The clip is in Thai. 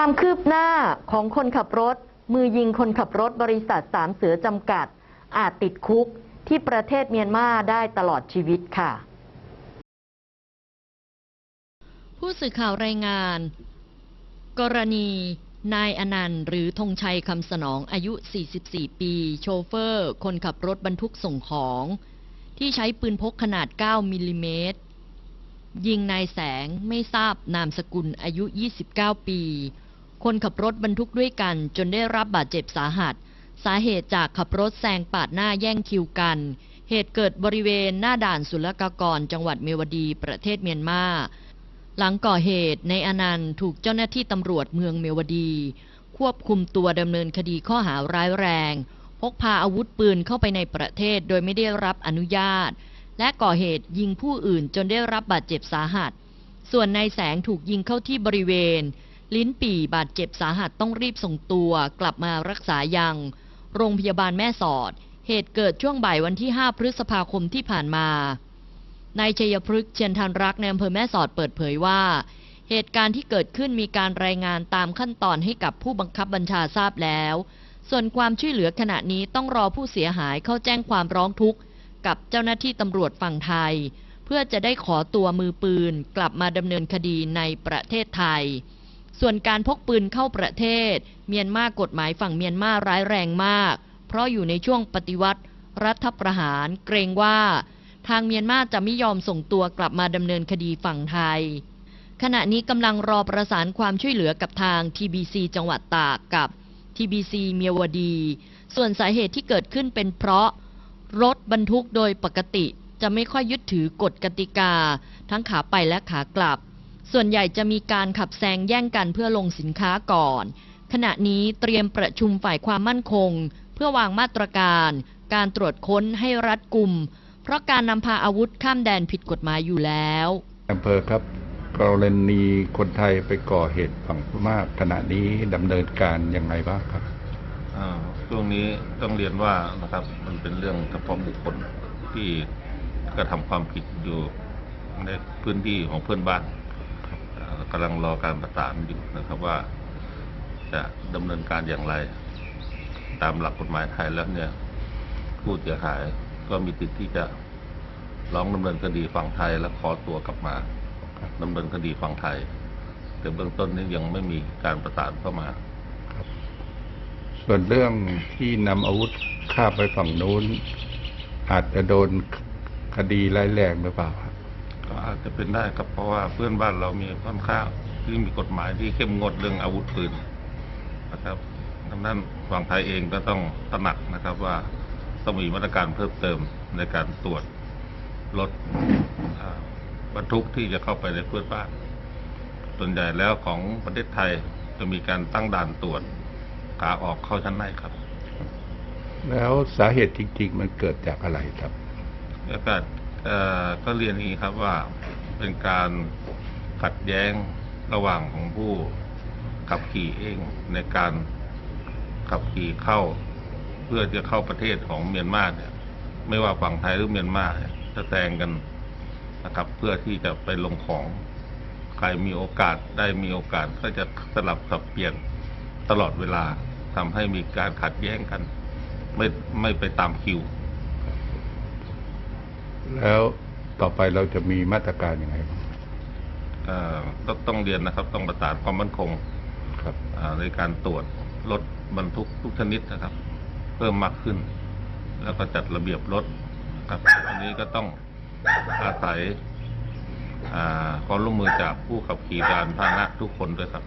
ความคืบหน้าของคนขับรถ มือยิงคนขับรถบริษัทสามเสือจำกัด อาจติดคุกที่ประเทศเมียนมาได้ตลอดชีวิตค่ะ ผู้สื่อข่าวรายงาน กรณี นายอนันต์หรือธงชัยคำสนองอายุ 44 ปี โชเฟอร์ คนขับรถบรรทุกส่งของ ที่ใช้ปืนพกขนาด 9 มิลลิเมตรยิงนายแสงไม่ทราบนามสกุลอายุ 29 ปี คนขับรถบรรทุกด้วยกัน จนได้รับบาดเจ็บสาหัส สาเหตุจากขับรถแซงปาดหน้าแย่งคิวกัน เหตุเกิดบริเวณหน้าด่านศุลกากร จังหวัดเมียวดีประเทศเมียนมา หลังก่อเหตุในอนันต์ถูกเจ้าหน้าที่ตำรวจเมืองเมียวดี ควบคุมตัวดำเนินคดีข้อหาร้ายแรง พกพาอาวุธปืนเข้าไปในประเทศโดยไม่ได้รับอนุญาต และก่อเหตุยิงผู้อื่นจนได้รับบาดเจ็บสาหัส ส่วนนายแสงถูกยิงเข้าที่บริเวณ ลิ้นปี่บาดเจ็บสาหัสต้องรีบส่งตัวกลับมารักษายัง โรงพยาบาลแม่สอด เหตุเกิดช่วงบ่ายวันที่ 5 พฤษภาคมที่ผ่านมานายชัยพฤกษ์เชียนทันรักในอำเภอแม่สอดเปิดเผยว่า เหตุการณ์ที่เกิดขึ้นมีการรายงานตามขั้นตอนให้กับผู้บังคับบัญชาทราบแล้ว ส่วนความช่วยเหลือขณะนี้ต้องรอผู้เสียหายเข้าแจ้งความร้องทุกข์กับเจ้าหน้าที่ตำรวจฝั่งไทย เพื่อจะได้ขอตัวมือปืน กลับมาดำเนินคดีในประเทศไทย ส่วนการพกปืนเข้าประเทศ เมียนมากฎหมายฝั่งเมียนมาร้ายแรงมาก เพราะอยู่ในช่วงปฏิวัติ รัฐประหารเกรงว่า ทางเมียนมาจะไม่ยอมส่งตัวกลับมาดำเนินคดีฝั่งไทย ขณะนี้กำลังรอประสานความช่วยเหลือกับทาง TBC จังหวัดตากกับ TBC เมียวดี ส่วนสาเหตุที่เกิดขึ้นเป็นเพราะ รถบรรทุกโดยปกติจะไม่ค่อยยึดถือกฎกติกา ทั้งขาไปและขากลับ ส่วนใหญ่จะมีการขับแซงแย่งกันเพื่อลงสินค้าก่อน ขณะนี้เตรียมประชุมฝ่ายความมั่นคง เพื่อวางมาตรการ การตรวจค้นให้รัดกุม เพราะการนำพาอาวุธข้ามแดนผิดกฎหมายอยู่แล้วอำเภอครับกรณีคนไทยไปก่อเหตุฝั่งพม่าขณะนี้ดำเนินการยังไงบ้างครับอ่าช่วงนี้ต้องเรียนว่านะครับมันเป็นเรื่องเฉพาะบุคคลที่กระทำความผิดอยู่ในพื้นที่ของเพื่อนบ้านอ่า กำลังรอการประสานอยู่นะครับว่า จะดำเนินการอย่างไร ตามหลักกฎหมายไทยแล้วเนี่ยผู้เสียหายก็มีสิทธิ์ที่จะร้องดำเนินคดีฝั่งไทยและขอตัวกลับมาดำเนินคดีฝั่งไทย แต่เบื้องต้นนี้ยังไม่มีการประสานเข้ามาส่วนเรื่องที่นำอาวุธข้ามไปฝั่งนู้น อาจจะโดนคดีร้ายแรงหรือเปล่าครับก็อา จจะเป็นได้ครับเพราะว่าเพื่อนบ้านเรามีค่อนข้างที่มีกฎหมายที่เข้มงวดเรื่องอาวุธปืนนะครับดังนั้นฝั่งไทยเองก็ต้องตระหนักนะครับว่าต้องมีมาตรการเพิ่มเติมในการตรวจรถอ่าบรรทุกที่จะเข้าไปในเพื่อนบ้าน ส่วนใหญ่แล้วของประเทศไทยจะมีการตั้งด่านตรวจขาออกเข้าชั้นในครับ แล้วสาเหตุจริง ๆ มันเกิดจากอะไรครับแล้วก็ เอ่อก็เรียนองนี้ครับว่าเป็นการขัดแย้งระหว่างของผู้ขับขี่เองในการขับขี่เข้า เพื่อจะเข้าประเทศของเมียนมาเนี่ย ไม่ว่าฝั่งไทยหรือเมียนมาเนี่ยจะแซงกันนะครับ เพื่อที่จะไปลงของใครมีโอกาสได้มีโอกาสก็จะสลับสับเปลี่ยนตลอดเวลาทำให้มีการขัดแย้งกัน ไม่ไม่ไปตามคิว แล้วต่อไปเราจะมีมาตรการยังไงบ้างเอ่อต้องต้องเรียนนะครับ ต้องประสานความมั่นคงครับอ่าในการตรวจรถบรรทุกทุกชนิดนะครับ เพิ่มมากขึ้น แล้วก็จัดระเบียบรถครับ อันนี้ก็ต้องอาศัยอ่าความร่วมมือจากผู้ขับขี่ยานพาหนะทุกคนด้วยครับ